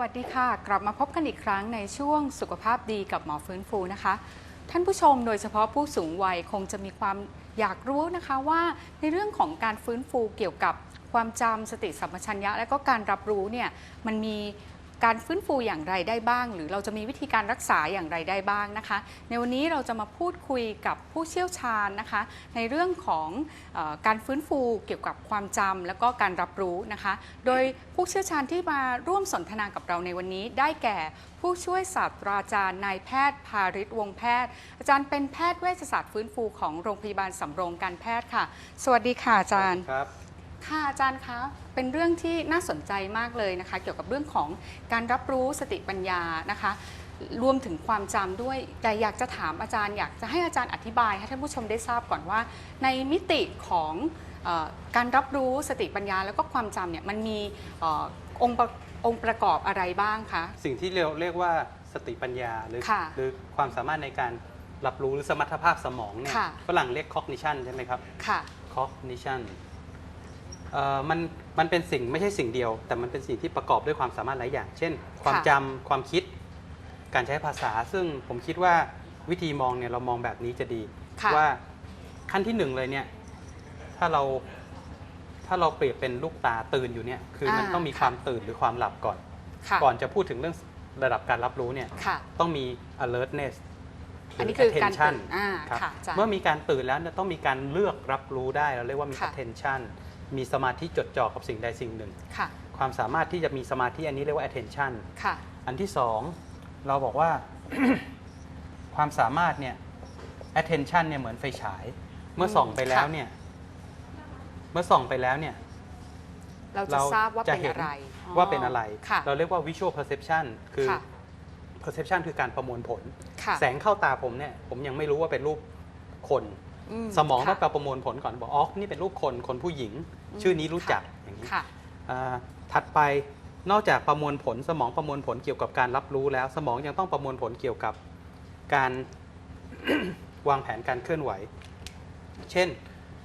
วัสดีค่ะ กลับมาพบกันอีกครั้งในช่วงสุขภาพดีกับหมอฟื้นฟูนะคะ ท่านผู้ชมโดยเฉพาะผู้สูงวัยคงจะมีความอยากรู้นะคะว่าในเรื่องของการฟื้นฟูเกี่ยวกับความจำสติสัมปชัญญะ และก็การรับรู้เนี่ยมันมี การฟื้นฟูอย่างไรได้บ้าง หรือเราจะมีวิธีการรักษาอย่างไรได้บ้างนะคะ ในวันนี้เราจะมาพูดคุยกับผู้เชี่ยวชาญนะคะ ในเรื่องของอการฟื้นฟูเกี่ยวกับความจำแล้วก็การรับรู้นะคะ โดยผู้เชี่ยวชาญที่มาร่วมสนทนากับเราในวันนี้ ได้แก่ผู้ช่วยศาสตราจารย์นายแพทย์พาริศวงแพทย์ อาจารย์เป็นแพทย์เวชศาสตร์ฟื้นฟูของโรงพยาบาลสำโรงการแพทย์ค่ะ สวัสดีค่ะอาจารย์ครับ ค่ะอาจารย์คะ เป็นเรื่องที่น่าสนใจมากเลยนะคะ เกี่ยวกับเรื่องของการรับรู้สติปัญญานะคะ รวมถึงความจำด้วย แต่อยากจะถามอาจารย์ อยากจะให้อาจารย์อธิบายให้ท่านผู้ชมได้ทราบก่อนว่า ในมิติของเออการรับรู้สติปัญญาแล้วก็ความจำเนี่ยมันมีเออองค์ประองค์ประกอบอะไรบ้างคะ สิ่งที่เราเรียกว่าสติปัญญาหรือค่ะหรือความสามารถในการรับรู้หรือสมรรถภาพสมองเนี่ยค่ะ ฝรั่งเรียก cognition ใช่ไหมครับ ค่ะ cognition เอ่อมันมันเป็นสิ่งไม่ใช่สิ่งเดียว แต่มันเป็นสิ่งที่ประกอบด้วยความสามารถหลายอย่าง เช่น ความค่ะจำความคิด การใช้ภาษา ซึ่งผมคิดว่าวิธีมองเนี่ยเรามองแบบนี้จะดีค่ะ ว่าขั้นที่หนึ่งเลยเนี่ยถ้าเราถ้าเราเปรียบเป็นลูกตาตื่นอยู่เนี่ยคือมันอ่าต้องมีค่ะความตื่นหรือความหลับก่อน ค่ะก่อนจะพูดถึงเรื่องระดับการรับรู้เนี่ยค่ะ ต้องมี alertness อันนี้คือการ attention ตื่นอ่าครับค่ะอาจารย์เมื่อมีการตื่นแล้วเนี่ยต้องมีการเลือกรับรู้ได้เราเรียกว่ามี ค่ะ attention มีสมาธิจดจ่อกับสิ่งใดสิ่งหนึ่ง ค่ะ ความสามารถที่จะมีสมาธิอันนี้เรียกว่า attention ค่ะ อันที่สองเราบอกว่า ความสามารถเนี่ย attention เนี่ยเหมือนไฟฉาย เมื่อส่องไปแล้วค่ะเนี่ย เมื่อส่องไปแล้วเนี่ย เราจะทราบว่าจะเป็นเห็นอะไรว่าเป็นอะไร ค่ะ เราเรียกว่า visual perception คือ ค่ะ perception คือการประมวลผล ค่ะ แสงเข้าตาผมเนี่ย ผมยังไม่รู้ว่าเป็นรูปคน อืสมองต้องค่ะประมวลผลก่อนบอกอ๋อนี่เป็นรูปคนคนผู้หญิงอืมชื่อนี้รู้ค่ะจักอย่างนี้ ค่ะ อ่าถัดไปนอกจากประมวลผลสมองประมวลผลเกี่ยวกับการรับรู้แล้ว สมองยังต้องประมวลผลเกี่ยวกับการ วางแผนการเคลื่อนไหว เช่น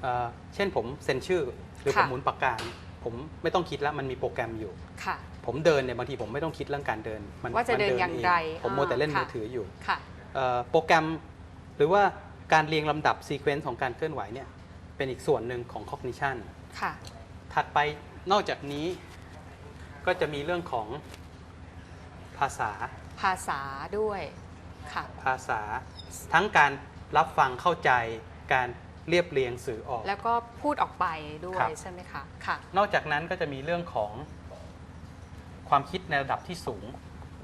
เอ่อเช่นผมเซ็นชื่อหรือผมค่ะหมุนปากกาเนี่ยผมไม่ต้องคิดแล้วมันมีโปรแกรมอยู่ ค่ะ ผมเดินเนี่ยบางทีผมไม่ต้องคิดเรื่องการเดิน มัว่าจะเดินมัอย่างไรผมมัวแต่เล่นอ่ามือถืออยู่ ค่ะ เอ่อโปรแกรมหรือว่า การเรียงลำดับซีเควนซ์ของการเคลื่อนไหวเนี่ยเป็นอีกส่วนหนึ่งของ cognition ค่ะ ถัดไปนอกจากนี้ก็จะมีเรื่องของภาษา ภาษาด้วย ค่ะ ภาษา ทั้งการรับฟังเข้าใจการเรียบเรียงสื่อออก แล้วก็พูดออกไปด้วครัยบ ใช่ไหมคะ ค่ะนอกจากนั้นก็จะมีเรื่องของความคิดในระดับที่สูง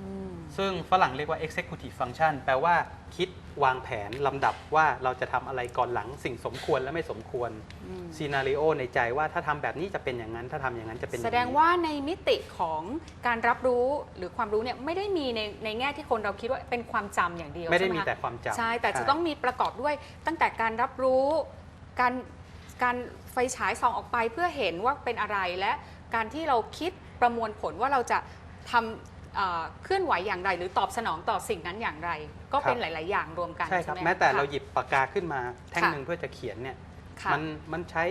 อืมซึ่งฝรั่งเรียกว่า executive function แปลว่าคิด วางแผนลำดับว่าเราจะทำอะไรก่อนหลังสิ่งสมควรและไม่สมควรอืมซีนารีโอในใจว่าถ้าทำแบบนี้จะเป็นอย่างนั้น ถ้าทำอย่างนั้นจะเป็นอย่าแสงนี้ ดงว่าในมิติของการรับรู้หรือความรู้เนี่ยไม่ได้มีในในแง่ที่คนเราคิดว่าเป็นความจำอย่างเดียวไม่ได้ใช่หมีคะ แต่ความจำ ใช่ แต่จะต้องมีประกอบด้วยตั้งแต่การรับรู้การการไฟฉายส่องออกไปเพื่อเห็นว่าเป็นอะไรและการที่เราคิดประมวลผลว่าเราจะทำ เอ่อเคลื่อนไหวอย่างไรหรือตอบสนองต่อสิ่งนั้นอย่างไร ก็เป็นหลาย ๆ อย่างรวมกันใช่ครับ ไหมแม้แต่คะเราหยิบปากกาขึ้นมาแท่งค่ะหนึ่งเพื่อจะเขียนเนี่ยค่ะมันมันใช้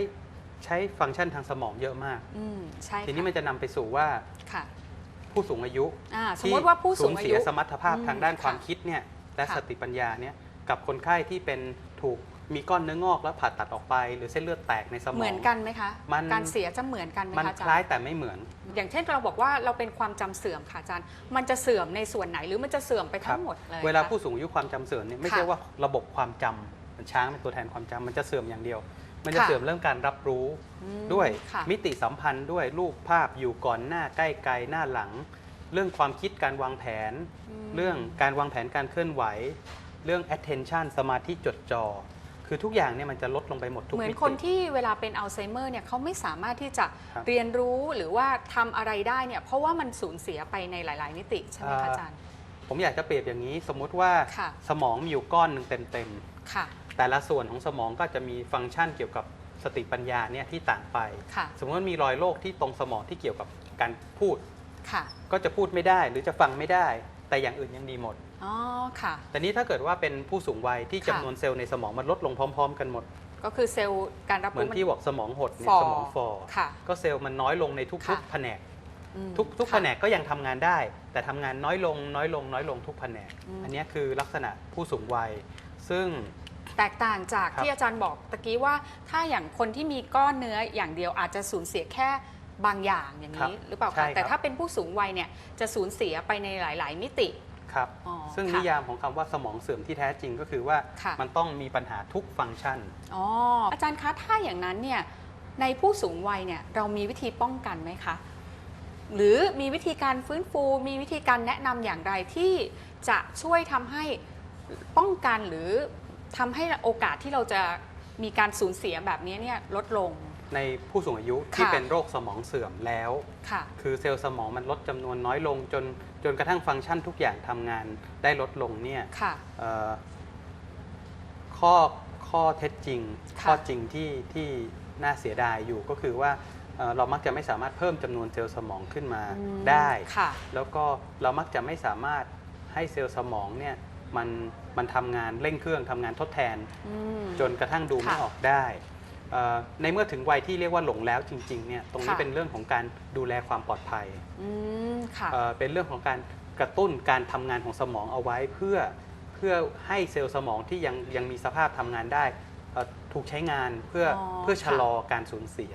ใช้ฟังก์ชันทางสมองเยอะมาก อืมใช่ทีนี้ค่ะมันจะนำไปสู่ว่าค่ะผู้สูงอายุอ่าสมมติว่าผู้สูงอาเสียุยสมรรถภาพอืมทางด้านค่ะความคิดเนี่ยและค่ะสติปัญญาเนี่ยกับคนไข้ที่เป็นถูก มีก้อนเนื้องอกแล้วผ่าตัดออกไป หรือเส้นเลือดแตกในสมอง เหมือนกันไหมคะมัน การเสียจะเหมือนกันไหมมันคะอาคจารล้ายย์แต่ไม่เหมือน อย่างเช่นเราบอกว่าเราเป็นความจำเสื่อมค่ะอาจารย์ มันจะเสื่อมในส่วนไหนหรือมันจะเสื่อมไปทั้งหมดเลยเวลาคะผู้สูงอายุความจำเสื่อมเนี่ยไม่ค่ะใช่ว่าระบบความจำมันช้างเป็นตัวแทนความจำมันจะเสื่อมอย่างเดียว มันจะค่ะ เสื่อมเรื่องการรับรู้อืมด้วยค่ะ มิติสัมพันธ์ด้วยรูปภาพอยู่ก่อนหน้าใกล้ไกลหน้าหลัง เรื่องความคิดการวางแผนมเรื่องการวางแผนการเคลื่อนไหว เรื่อง attention สมาธิจดจ่อ คือทุกอย่างเนี่ยมันจะลดลงไปหมดทุกเหมือนมิติคนที่เวลาเป็นอัลไซเมอร์เนี่ยเขาไม่สามารถที่จะครับ เรียนรู้หรือว่าทำอะไรได้เนี่ยเพราะว่ามันสูญเสียไปในหลาย ๆ มิติใช่ไหมคะอาจารย์ ผมอยากจะเปรียบอย่างนี้ สมมุติว่าค่ะ สมองมีอยู่ก้อนหนึ่งเต็มค่ะ ๆแต่ละส่วนของสมองก็จะมีฟังก์ชันเกี่ยวกับสติปัญญาเนี่ยที่ต่างไป ค่ะ สมมติว่ามีรอยโรคที่ตรงสมองที่เกี่ยวกับการพูด ค่ะ ก็จะพูดไม่ได้หรือจะฟังไม่ได้ แต่อย่างอื่นยังดีหมด อ๋อ ค่ะ แต่นี้ถ้าเกิดว่าเป็นผู้สูงวัยที่ค่ะจำนวนเซลล์ในสมองมันลดลงพร้อม ๆ กันหมด ก็คือเซลล์การรับเหมือนรู้ที่บอกสมองหดเนี่ยฝ่อสมองฟอค่ะ ก็เซลล์มันน้อยลงในทุกค่ะ ๆ แผนก อืมทุกทุกค่ะแผนกก็ยังทำงานได้ แต่ทำงานน้อยลงน้อยลงน้อยลงทุกแผนก อืม อันเนี้ยคือลักษณะผู้สูงวัย ซึ่ง แตกต่างจากครับ ที่อาจารย์บอกตะกี้ว่าถ้าอย่างคนที่มีก้อนเนื้ออย่างเดียวอาจจะสูญเสียแค่ บางอย่างอย่างนี้หรือเปล่าใช่คะครับแต่ถ้าเป็นผู้สูงวัยเนี่ยจะสูญเสียไปในหลาย ๆ มิติครับ อ๋อซึ่งค่ะนิยามของคำว่าสมองเสื่อมที่แท้จริงก็คือว่าค่ะ มันต้องมีปัญหาทุกฟังก์ชัน อ๋ออาจารย์คะถ้าอย่างนั้นเนี่ยในผู้สูงวัยเนี่ยเรามีวิธีป้องกันไหมคะ หรือมีวิธีการฟื้นฟู มีวิธีการแนะนำอย่างไรที่จะช่วยทำให้ป้องกันหรือทำให้โอกาสที่เราจะมีการสูญเสียแบบนี้เนี่ยลดลง ในผู้สูงอายุที่ค่ะ เป็นโรคสมองเสื่อมแล้ว ค่ะ คือเซลล์สมองมันลดจำนวนน้อยลงจนจนกระทั่งฟังก์ชันทุกอย่างทำงานได้ลดลงเนี่ยค่ะ เอ่อข้อข้อเท็จจริง ค่ะ ข้อจริงที่ที่น่าเสียดายอยู่ก็คือว่าเอ่อเรามักจะไม่สามารถเพิ่มจำนวนเซลล์สมองขึ้นมาอืมได้ ค่ะ แล้วก็เรามักจะไม่สามารถให้เซลล์สมองเนี่ยมันมันทำงานเร่งเครื่องทำงานทดแทน อืม จนกระทั่งดูไม่ค่ะ ออกได้เอ่อ ในเมื่อถึงวัยที่เรียกว่าหลงแล้วจริงๆเนี่ยตรงนี้ค่ะ เป็นเรื่องของการดูแลความปลอดภัยอืมค่ะ เอ่อเป็นเรื่องของการกระตุ้นการทำงานของสมองเอาไว้เพื่อเพื่อให้เซลล์สมองที่ยังยังมีสภาพทำงานได้เอ่อถูกใช้งานเพื่อออเพื่อค่ะชะลอการสูญเสีย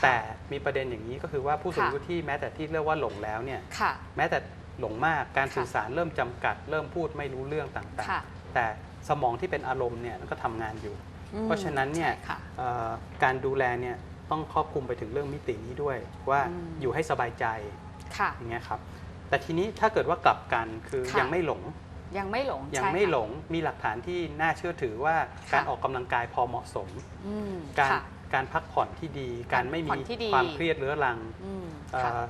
ค่ะแต่มีประเด็นอย่างนี้ก็คือว่าผู้สูงค่ะอายุที่แม้แต่ที่เรียกว่าหลงแล้วเนี่ย ค่ะ แม้แต่หลงมากการค่ะ สื่อสารเริ่มจำกัด เริ่มพูดไม่รู้เรื่องต่างค่ะ ๆ แต่สมองที่เป็นอารมณ์เนี่ยมันก็ทำงานอยู่อืม เพราะฉะนั้นเนี่ยใช่ค่ะเอ่อการดูแลเนี่ยต้องครอบคลุมไปถึงเรื่องมิตินี้ด้วย ว่าอืมอยู่ให้สบายใจค่ะอย่างเงี้ยครับแต่ทีนี้ถ้าเกิดว่ากลับกันคือค่ะยังไม่หลงยังไม่หลงยังใช่ไม่ค่ะหลงมีหลักฐานที่น่าเชื่อถือว่าค่ะการออกกำลังกายพอเหมาะสมอืมการค่ะการพักผ่อนที่ดี การไม่ผ่มีอนที่ดีความเครียดเรื้อรังอืมเอ่ค่ะอ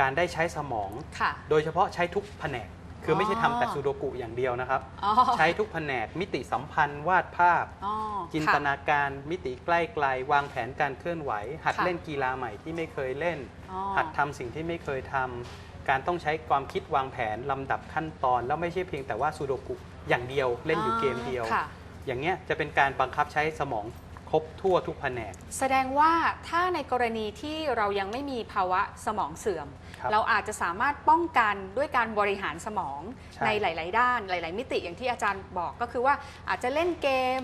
การได้ใช้สมองค่ะโดยเฉพาะใช้ทุกแผนก คือไม่ใช่อ๋อทำแต่ซูโดกุอย่างเดียวนะครับ อ๋อใช้ทุกแผนกมิติสัมพันธ์ วาดภาพ อ๋อจินตค่ะ นาการมิติใกล้ไกล วางแผนการเคลื่อนไหว หัดค่ะ เล่นกีฬาใหม่ที่ไม่เคยเล่น อ๋อ หัดทำสิ่งที่ไม่เคยทำการต้องใช้ความคิดวางแผนลำดับขั้นตอน แล้วไม่ใช่เพียงแต่ว่าซูโดกุอย่างเดียวเล่นอยู่เกมเดียว ค่ะ อย่างเงี้ยจะเป็นการบังคับใช้สมองคร บทั่วทุกแผนก แสดงว่าถ้าในกรณีที่เรายังไม่มีภาวะสมองเสื่อม ครับเราอาจจะสามารถป้องกันด้วยการบริหารสมองใช่ ในหลาย ๆ ด้านหลาย ๆ มิติอย่างที่อาจารย์บอกก็คือว่าอาจจะเล่นเกม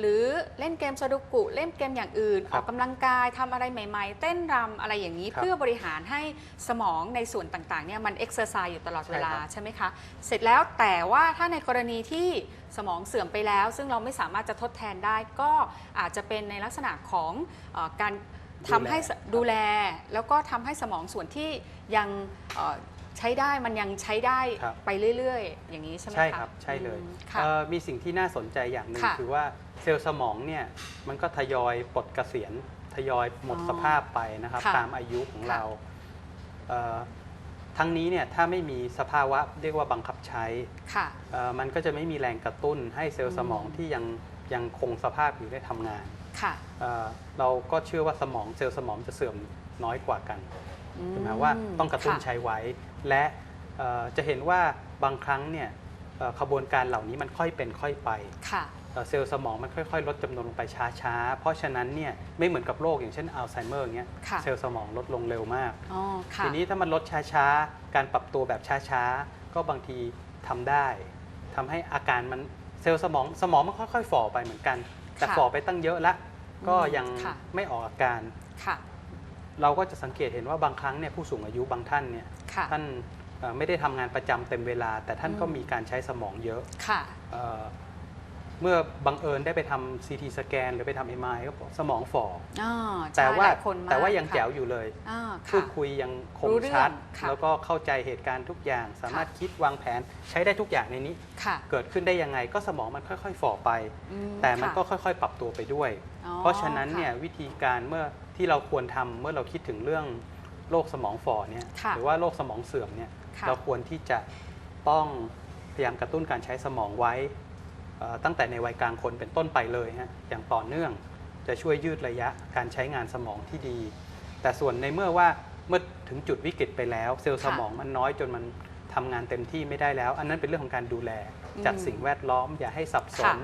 หรือเล่นเกมสดุกุเล่นเกมอย่างอื่น ออกกำลังกายทำอะไรใหม่ ๆ เต้นรำอะไรอย่างนี้ เพื่อบริหารให้สมองในส่วนต่างๆเนี่ยมันเอ็กซ์เซอร์ไซส์อยู่ตลอดเวลาใช่ไหมคะเสร็จแล้วแต่ว่าถ้าในกรณีที่สมองเสื่อมไปแล้ว ซึ่งเราไม่สามารถจะทดแทนได้ก็อาจจะเป็นในลักษณะของเออการทำให้สดูแลดูแลแล้วก็ทำให้สมองส่วนที่ยังเอ่อ ใช้ได้มันยังใช้ได้ครับ ไปเรื่อย ๆ อย่างนี้ใช่ไหมคะใช่ครับใช่เลยอืมค่ะ เอ่อมีสิ่งที่น่าสนใจอย่างหนึ่งค่ะคือว่าเซลล์สมองเนี่ยมันก็ทยอยปลดเกษียณทยอยหมดอ๋อสภาพไปนะครับ ค่ะตามอายุของค่ะ เราเอ่อทั้งนี้เนี่ยถ้าไม่มีสภาวะเรียกว่าบังคับใช้ค่ะ เอ่อมันก็จะไม่มีแรงกระตุ้นให้เซลอืล์มสมองที่ยังยังคงสภาพอยู่ได้ทำงานค่ะ เอ่อเราก็เชื่อว่าสมองเซลล์สมองจะเสื่อมน้อยกว่ากัน อืใช่ไหมว่าต้องกระตุ้นค่ใช้ไว้ และเอ่อจะเห็นว่าบางครั้งเนี่ยเอ่อขบวนการเหล่านี้มันค่อยเป็นค่อยไปค่ะเอ่อเซลล์สมองมันค่อยๆ ลดจำนวนลงไปช้าๆ เพราะฉะนั้นเนี่ยไม่เหมือนกับโรคอย่างเช่นอัลไซเมอร์อย่างเงี้ยค่ะเซลล์สมองลดลงเร็วมากอ๋อค่ะทีนี้ถ้ามันลดช้าๆ การปรับตัวแบบช้าๆ ก็บางทีทำได้ทำให้อาการมันเซลล์สมองสมองมันค่อยๆ ฝ่อไปเหมือนกัน แต่ค่ะฝ่อไปตั้งเยอะละก็ยังค่ะไม่ออกอาการค่ะ เราก็จะสังเกตเห็นว่าบางครั้งเนี่ยผู้สูงอายุบางท่านเนี่ยค่ะท่านเอ่อไม่ได้ทำงานประจำเต็มเวลา แต่ท่านก็อืมมีการใช้สมองเยอะค่ะ เอ่อ เมื่อบังเอิญได้ไปทำซีทีสแกนหรือไปทำเอ็มไอก็บอกสมองฝ่ออ๋อแต่ใช่ว่าหลยคนมกแต่ว่ายังค่ะแจ๋วอยู่เลยอ่าพูดค่ะคุยยังคมรู้เรื่องชัด ค่ะ แล้วก็เข้าใจเหตุการณ์ทุกอย่าง สามารถคิดวางแผนใช้ได้ทุกอย่างในนี้ ค่ะเกิดขึ้นได้ยังไงก็สมองมันค่อย ๆ ฝ่อไป อืแต่มันก็ค่ะค่อย ๆ ปรับตัวไปด้วย อ๋อเพราะฉะนั้นเนี่ยค่ะวิธีการเมื่อที่เราควรทำเมื่อเราคิดถึงเรื่องโรคสมองฝ่อเนี่ยค่ะหรือว่าโรคสมองเสื่อมเนี่ยค่ะ เราควรที่จะต้องพยายามกระตุ้นการใช้สมองไว้เอ่อ ตั้งแต่ในวัยกลางคนเป็นต้นไปเลยฮะอย่างต่อเนื่องจะช่วยยืดระยะการใช้งานสมองที่ดี แต่ส่วนในเมื่อว่าเมื่อถึงจุดวิกฤตไปแล้ว เซลล์ค่ะสมองมันน้อยจนมันทำงานเต็มที่ไม่ได้แล้ว อันนั้นเป็นเรื่องของการดูแลจัดอืมสิ่งแวดล้อม อย่าให้สับสนค่ะ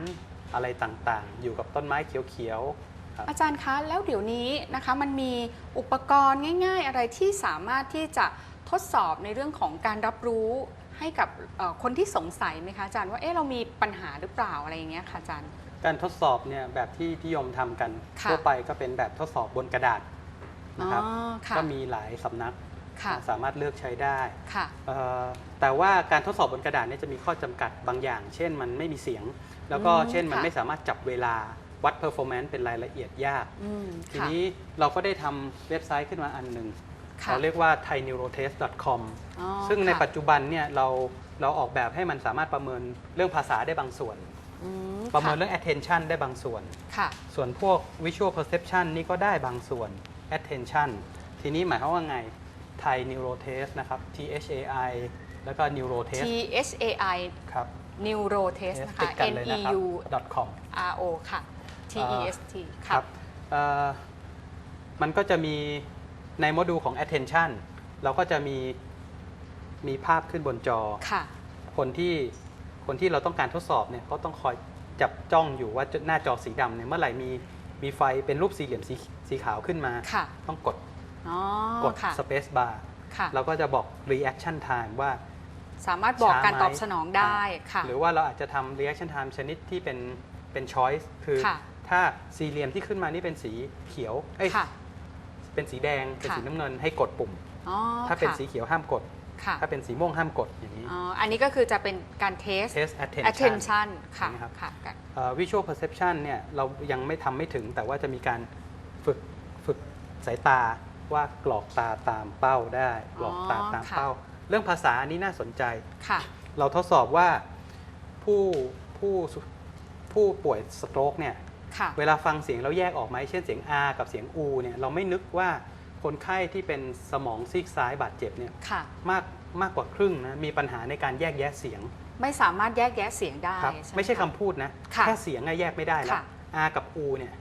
อะไรต่างๆ อยู่กับต้นไม้เขียวๆครับอาจารย์คะแล้วเดี๋ยวนี้นะคะมันมีอุปกรณ์ง่าย ๆ อะไรที่สามารถที่จะทดสอบในเรื่องของการรับรู้ ให้กับเอ่อคนที่สงสัยไหมคะอาจารย์ว่าเอ๊ะเรามีปัญหาหรือเปล่าอะไรอย่างเงี้ยค่ะอาจารย์ การทดสอบเนี่ยแบบที่นิยมทำกันค่ะทั่วไปก็เป็นแบบทดสอบบนกระดาษนะครับอ๋อค่ะก็มีหลายสำนักค่ะสามารถเลือกใช้ได้ค่ะเอ่อแต่ว่าการทดสอบบนกระดาษเนี่ยจะมีข้อจำกัดบางอย่าง เช่นมันไม่มีเสียง แล้วก็อืมเช่นมันค่ะไม่สามารถจับเวลาวัด performance เป็นรายละเอียดยากอืมทีค่ะนี้เราก็ได้ทำเว็บไซต์ขึ้นมาอันหนึ่งค่ะ เราเรียกว่า thaineurotest.com อ๋อซึ่งในค่ะปัจจุบันเนี่ยเราเราออกแบบให้มันสามารถประเมินเรื่องภาษาได้บางส่วนอืมประเมินค่เรื่อง attention ได้บางส่วนค่ะส่วนพวก visual perception นี่ก็ได้บางส่วน attention ทีนี้หมายความว่าไง Thai Neuro Test นะครับ T H A I แล้วก็ Neuro Test T H A I ครับ Neuro Test นะติคะดกัน N เลย E นะครับ U .com R O ค่ะ T E S T คค่ะรับเอ่อมันก็จะมี ในโมดูลของ attention เราก็จะมีมีภาพขึ้นบนจอ ค่ะ คนที่คนที่เราต้องการทดสอบเนี่ยก็ต้องคอยจับจ้องอยู่ว่าหน้าจอสีดำเนี่ยเมื่อไหร่มีมีไฟเป็นรูปสี่เหลี่ยมสีสีขาวขึ้นมา ค่ะ ต้องกดอ๋อกด ค่ะ space bar ค่ะ เราก็จะบอก reaction time ว่าสามารถบอกช้าการไหมตอบสนองได้ ค่ะ หรือว่าเราอาจจะทำ reaction time ชนิดที่เป็นเป็น choice คือ ค่ะถ้าสี่เหลี่ยมที่ขึ้นมานี่เป็นสีเขียวเอ้ยค่ะ เป็นสีแดงเป็นค่ะสีน้ำเงินให้กดปุ่ม อ๋อถ้าเป็นค่ะสีเขียวห้ามกด ค่ะถ้าเป็นสีม่วงห้ามกดอย่างนี้ อ๋ออันนี้ก็คือจะเป็นการเทส test attention attention ค่ะนะครับ ค่ะค่ะ เอ่อ visual perception เนี่ยเรายังไม่ทำไม่ถึง แต่ว่าจะมีการฝึกฝึกสายตาว่ากรอกตาตามเป้าได้ กรอกตาตามค่ะเป้า เรื่องภาษาอันนี้น่าสนใจ ค่ะ เราทดสอบว่าผู้ผู้ผู้ป่วยสโตรกเนี่ย ค่ะเวลาฟังเสียงแล้วแยกออกไหมเช่นเสียง R กับเสียง U เนี่ยเราไม่นึกว่าคนไข้ที่เป็นสมองซีกซ้ายบาดเจ็บเนี่ยค่ะ มากมากกว่าครึ่งนะมีปัญหาในการแยกแยะเสียงไม่สามารถแยกแยะเสียงได้ครับใช่หไม่ใช่ะคำพูดนะค่ะแค่เสียงอะแยกไม่ได้แล้วค่ะ R กับ U เนี่ย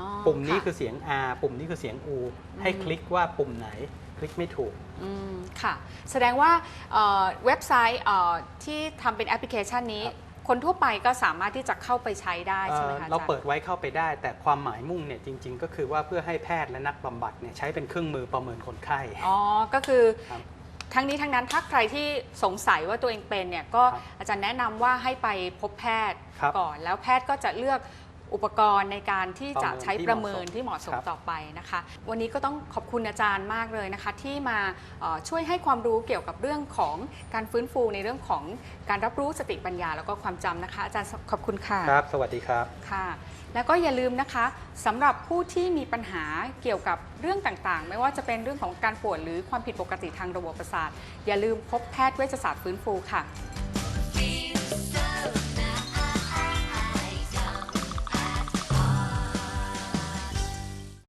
อ๋อปุ่มนี้ะคือเสียง R ปุ่มนี้คือเสียง U มให้คลิกว่าปุ่มไหนคลิกไม่ถูกอืมค่ะ แสดงว่าเอ่อเว็บไซต์เอ่อที่ทำเป็นแอปพลิเคชันนี้ ครับคนทั่วไปก็สามารถที่จะเข้าไปใช้ได้ใช่ไหมเอ่อคะอจเราย์เปิดไว้เข้าไปได้ แต่ความหมายมุ่งเนี่ยจริง ๆ ก็คือว่าเพื่อให้แพทย์และนักบำบัดเนี่ยใช้เป็นเครื่องมือประเมินคนไข้อ๋อก็คือครับทั้งนี้ทั้งนั้นถ้าใครที่สงสัยว่าตัวเองเป็นเนี่ยก็ครับอาจารย์แนะนำว่าให้ไปพบแพทย์ครับก่อน แล้วแพทย์ก็จะเลือก อุปกรณ์ในการที่จะใช้ปประระเมิเมินนที่เหมาะสมครับต่อไปนะคะ วันนี้ก็ต้องขอบคุณอาจารย์มากเลยนะคะ ที่มาเอ่อช่วยให้ความรู้เกี่ยวกับเรื่องของการฟื้นฟูในเรื่องของการรับรู้สติปัญญา แล้วก็ความจำนะคะ อาจารย์ขอบคุณค่ะครับ สวัสดีครับค่ะ แล้วก็อย่าลืมนะคะสำหรับผู้ที่มีปัญหาเกี่ยวกับเรื่องต่างๆ ไม่ว่าจะเป็นเรื่องของการปวดหรือความผิดปกติทางระบบประสาท อย่าลืมพบแพทย์เวชศาสตร์ฟื้นฟูค่ะ